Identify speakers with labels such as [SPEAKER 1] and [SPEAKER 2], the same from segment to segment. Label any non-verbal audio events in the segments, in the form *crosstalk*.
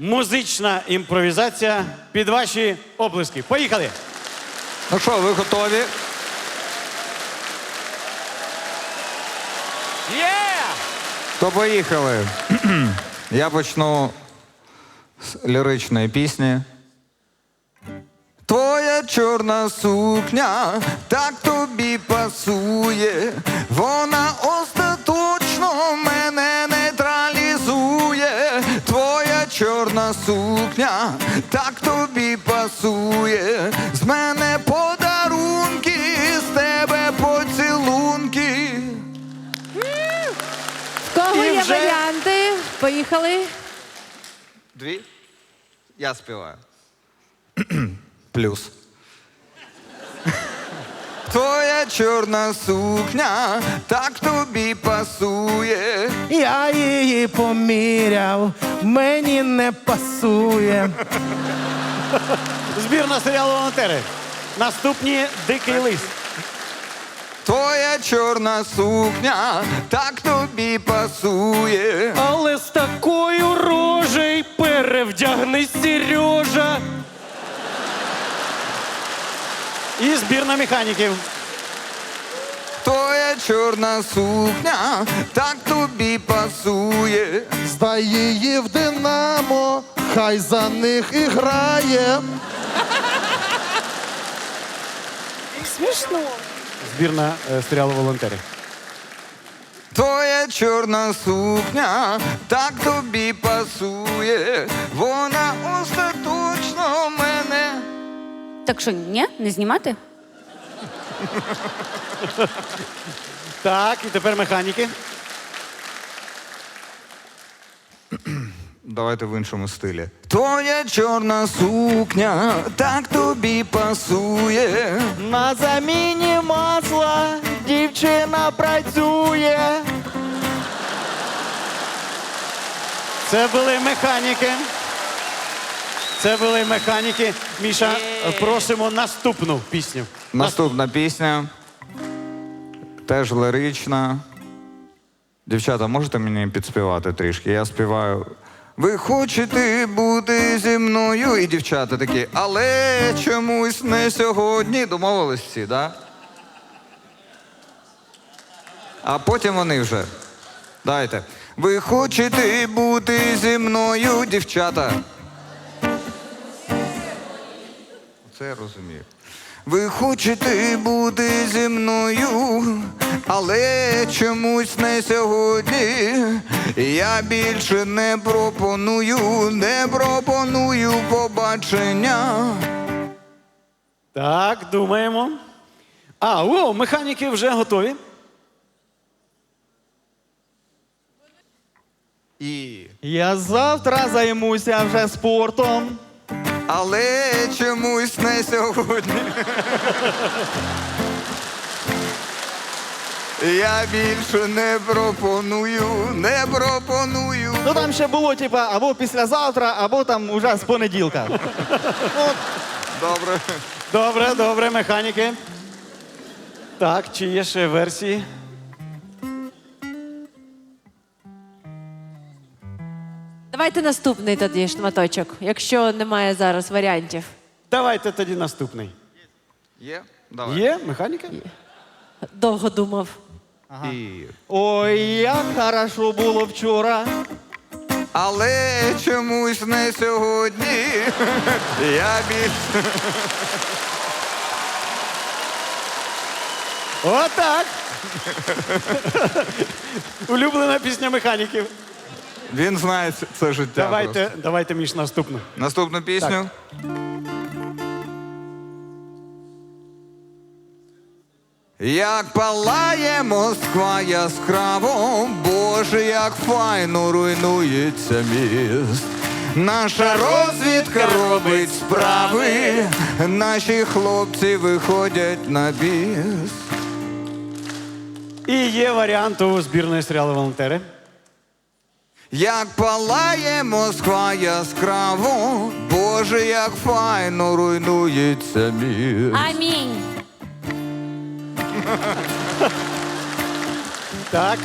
[SPEAKER 1] музична імпровізація під ваші оплески. Поїхали!
[SPEAKER 2] Ну що, ви готові?
[SPEAKER 1] Є!
[SPEAKER 2] То поїхали. Я почну з ліричної пісні. Твоя чорна сукня так тобі пасує, вона остаточно сукня так тобі пасує, з мене подарунки, з тебе поцілунки.
[SPEAKER 3] В кого
[SPEAKER 1] І
[SPEAKER 3] є
[SPEAKER 1] вже-
[SPEAKER 3] варіанти? Поїхали.
[SPEAKER 2] Дві? Я співаю. *clears throat* Плюс. Твоя чорна сукня так тобі пасує.
[SPEAKER 4] Я її поміряв, мені не пасує. *laughs*
[SPEAKER 1] Збірна серіалу волонтери. Наступні дикий лис.
[SPEAKER 2] Твоя чорна сукня так тобі пасує.
[SPEAKER 4] Але з такою рожей перевдягни Сережа.
[SPEAKER 1] І збірна механіків.
[SPEAKER 2] Твоя чорна сукня так тобі пасує.
[SPEAKER 4] Здай її в Динамо, хай за них і грає.
[SPEAKER 3] Смішно.
[SPEAKER 1] Збірна е, серіалу волонтери.
[SPEAKER 2] Твоя чорна сукня так тобі пасує. Вона мене.
[SPEAKER 5] Так що, ні, не знімати?
[SPEAKER 1] Так, і тепер механіки.
[SPEAKER 2] Давайте в іншому стилі. Твоя чорна сукня так тобі пасує.
[SPEAKER 4] На заміні масла дівчина працює.
[SPEAKER 1] Це були механіки. Це були механіки. Міша, просимо наступну пісню.
[SPEAKER 2] Наступна пісня. Теж лирична. Дівчата, можете мені підспівати трішки? Я співаю. Ви хочете бути зі мною? І дівчата такі, але чомусь не сьогодні. Домовились всі, так? Да? А потім вони вже. Дайте. Ви хочете бути зі мною, дівчата? Це я розумію. Ви хочете бути зі мною, але чомусь не сьогодні. Я більше не пропоную, не пропоную побачення.
[SPEAKER 1] Так, думаємо. А, о, механіки вже готові.
[SPEAKER 2] І...
[SPEAKER 4] Я завтра займуся вже спортом.
[SPEAKER 2] Але чомусь не сьогодні. Я більше не пропоную, не пропоную.
[SPEAKER 4] Ну там ще було, типа, або післязавтра, або там уже з понеділка.
[SPEAKER 2] Добре.
[SPEAKER 1] Добре, добре, механіки. Так, чи є ще версії?
[SPEAKER 3] Давайте наступний тоді шматочок, якщо немає зараз варіантів.
[SPEAKER 1] Давайте тоді наступний.
[SPEAKER 2] Є? Давай.
[SPEAKER 1] Є механіка?
[SPEAKER 3] Довго думав.
[SPEAKER 2] І...
[SPEAKER 4] Ой, як хорошо було вчора.
[SPEAKER 2] Але чомусь не сьогодні. *laughs* Я більше.
[SPEAKER 1] Отак. *laughs* Улюблена пісня механіків.
[SPEAKER 2] Він знає це- життя.
[SPEAKER 1] Давайте,
[SPEAKER 2] просто.
[SPEAKER 1] давайте між наступну.
[SPEAKER 2] Наступну пісню. Як палає Москва яскраво, Боже, як файно руйнується міст. Наша розвідка робить справи, наші хлопці виходять на біс.
[SPEAKER 1] І є варіант у збірної серіалу волонтери.
[SPEAKER 2] Як палає Москва яскраво, Боже, як файно руйнується міст.
[SPEAKER 5] Амінь.
[SPEAKER 1] Так,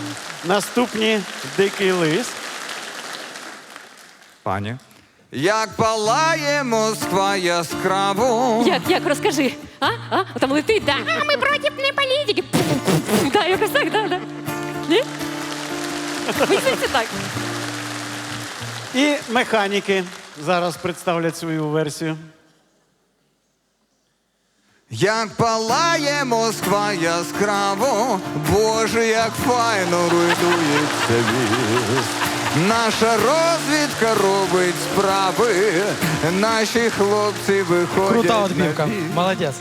[SPEAKER 1] наступні дикий лис.
[SPEAKER 2] Пані. Як палає Москва яскраво.
[SPEAKER 3] Як, як, розкажи. А? А? Там летить, да. А ми проти не політики. Да, якось так, да, да. Ні? Мені здається, так.
[SPEAKER 1] І механіки зараз представлять свою версію.
[SPEAKER 2] Як палає Москва яскраво, Боже, як файно руйнується міст. Наша розвідка робить справи, наші хлопці виходять.
[SPEAKER 6] Крута
[SPEAKER 2] на
[SPEAKER 6] отбивка.
[SPEAKER 2] бій.
[SPEAKER 6] Молодец.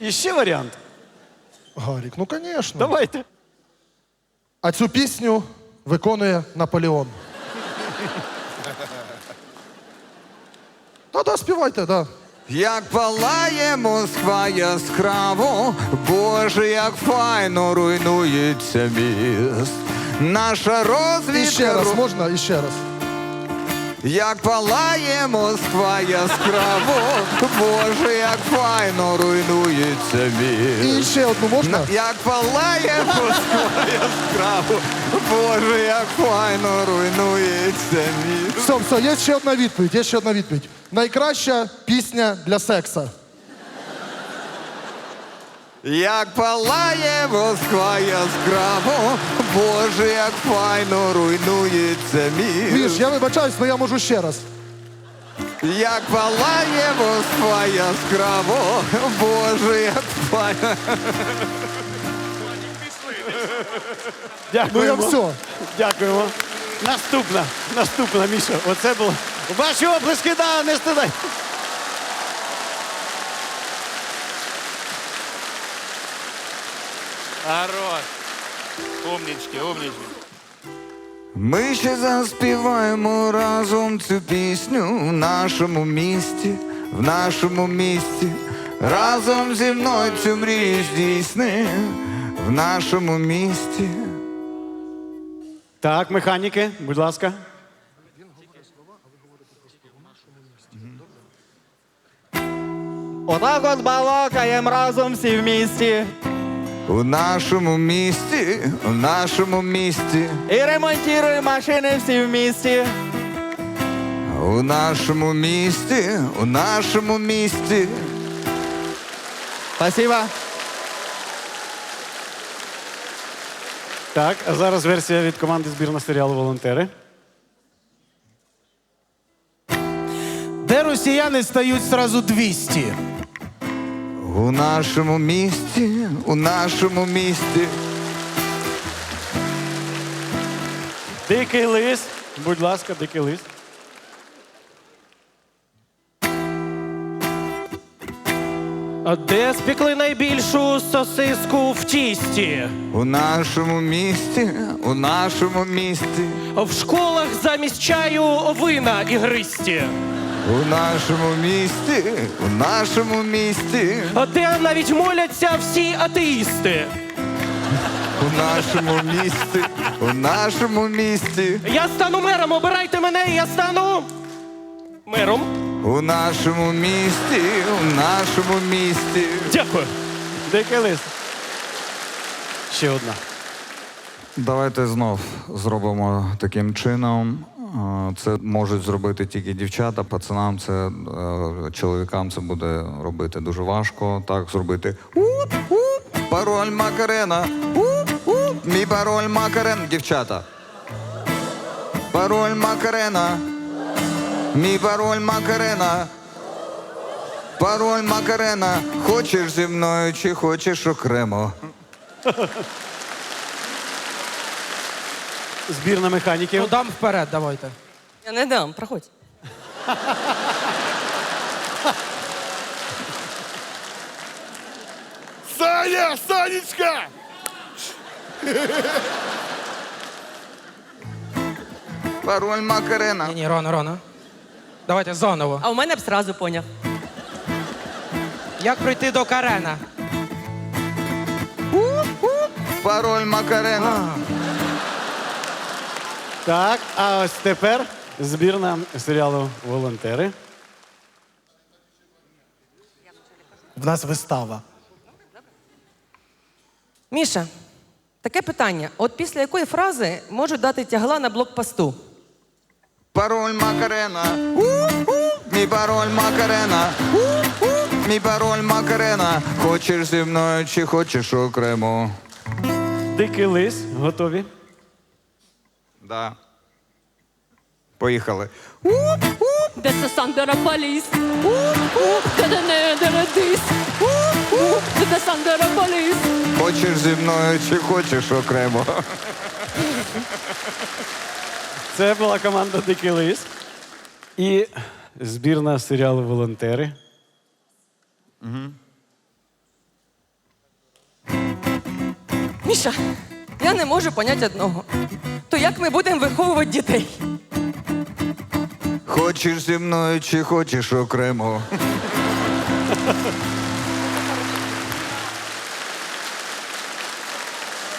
[SPEAKER 1] І ще варіант.
[SPEAKER 4] Гарік, ну звісно.
[SPEAKER 1] Давайте.
[SPEAKER 4] А цю пісню виконує Наполеон. Та да, співайте, да.
[SPEAKER 2] Як палає Москва яскраво, Боже, як файно руйнується міст. Наша розвідка.
[SPEAKER 4] І ще раз можна, і ще раз.
[SPEAKER 2] Як палає Москва яскраво, Боже, як файно руйнується
[SPEAKER 4] І ще одну можна?
[SPEAKER 2] На- Як палає Москва яскраво, Боже, як файно руйнується мір.
[SPEAKER 4] Все, все, є ще одна відповідь, є ще одна відповідь. Найкраща пісня для секса.
[SPEAKER 2] Як палає Москва яскраво, Боже, як файно руйнується
[SPEAKER 4] Міш, я вибачаюсь, але я можу ще раз.
[SPEAKER 2] Як палає Москва яскраво, Боже, як файно.
[SPEAKER 4] Ну я
[SPEAKER 1] Дякуємо.
[SPEAKER 4] все.
[SPEAKER 1] Дякуємо. Наступна. Наступна, Міша. Оце було. Ваші оплески, да, не стидай.
[SPEAKER 7] Хорош. Умнички, умнички.
[SPEAKER 2] Ми ще заспіваємо разом цю пісню в нашому місті, в нашому місті. Разом зі мною цю мрію здійсни в нашому місті.
[SPEAKER 1] Так, механіки, будь ласка.
[SPEAKER 6] Отак от балакаєм разом всі в місті.
[SPEAKER 2] У нашому місті, у нашому місті,
[SPEAKER 6] І ремонтуємо машини всі в місті.
[SPEAKER 2] у нашому місті, у нашому місті.
[SPEAKER 6] Спасибо.
[SPEAKER 1] Так, а зараз версія від команди збірного серіалу Волонтери.
[SPEAKER 8] Де росіяни стають сразу 200?
[SPEAKER 2] У нашому місті, у нашому місті.
[SPEAKER 1] Дикий лис. Будь ласка, дикий лис.
[SPEAKER 8] Де спекли найбільшу сосиску в тісті?
[SPEAKER 2] У нашому місті, у нашому місті,
[SPEAKER 8] В школах замість чаю вина ігристі.
[SPEAKER 2] У нашому місті, у нашому місті,
[SPEAKER 8] Де навіть моляться всі атеїсти.
[SPEAKER 2] у нашому місті, у нашому місті,
[SPEAKER 8] Я стану мером, обирайте мене, і я стану мером.
[SPEAKER 2] у нашому місті, у нашому місті.
[SPEAKER 8] Дякую.
[SPEAKER 1] Дикий лис. Ще одна.
[SPEAKER 2] Давайте знов зробимо таким чином. Це можуть зробити тільки дівчата, пацанам це е, чоловікам це буде робити дуже важко. Так зробити. Пароль Макарена. Мій пароль Макарена. Дівчата. Пароль Макарена. Мій пароль Макарена. Пароль Макарена. Хочеш зі мною чи хочеш окремо?
[SPEAKER 1] Збірна механіків.
[SPEAKER 6] Ну дам вперед, давайте.
[SPEAKER 9] Я не дам, проходь.
[SPEAKER 7] Саня, Санечка!
[SPEAKER 2] Пароль Макарена.
[SPEAKER 6] Ні, ні, рано, рано. Давайте заново.
[SPEAKER 9] А у мене б сразу поняв.
[SPEAKER 6] Як прийти до Карена?
[SPEAKER 2] Пароль Макарена.
[SPEAKER 1] Так, а ось тепер збірна серіалу Волонтери.
[SPEAKER 8] В нас вистава.
[SPEAKER 9] Міша, таке питання. От після якої фрази можуть дати тягла на блокпосту?
[SPEAKER 2] пароль Макарена. У-у. Мій пароль Макарена. У-у. Мій пароль Макарена. Хочеш зі мною чи хочеш окремо?
[SPEAKER 1] Дикий лис, готові.
[SPEAKER 2] Да. Поїхали.
[SPEAKER 3] Де це Сандера Поліс? Де де не де радис? Де де Сандера Поліс?
[SPEAKER 2] Хочеш зі мною чи хочеш окремо?
[SPEAKER 1] Це була команда Дикий лис. І збірна серіалу Волонтери.
[SPEAKER 9] Міша, я не можу поняти одного. То як ми будемо виховувати дітей?
[SPEAKER 2] Хочеш зі мною чи хочеш окремо?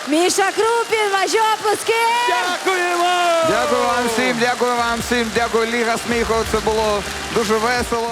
[SPEAKER 5] Міша Крупін, ваші оплески!
[SPEAKER 1] Дякуємо!
[SPEAKER 2] Дякую вам всім, дякую вам всім, дякую Ліга сміху. Це було дуже весело.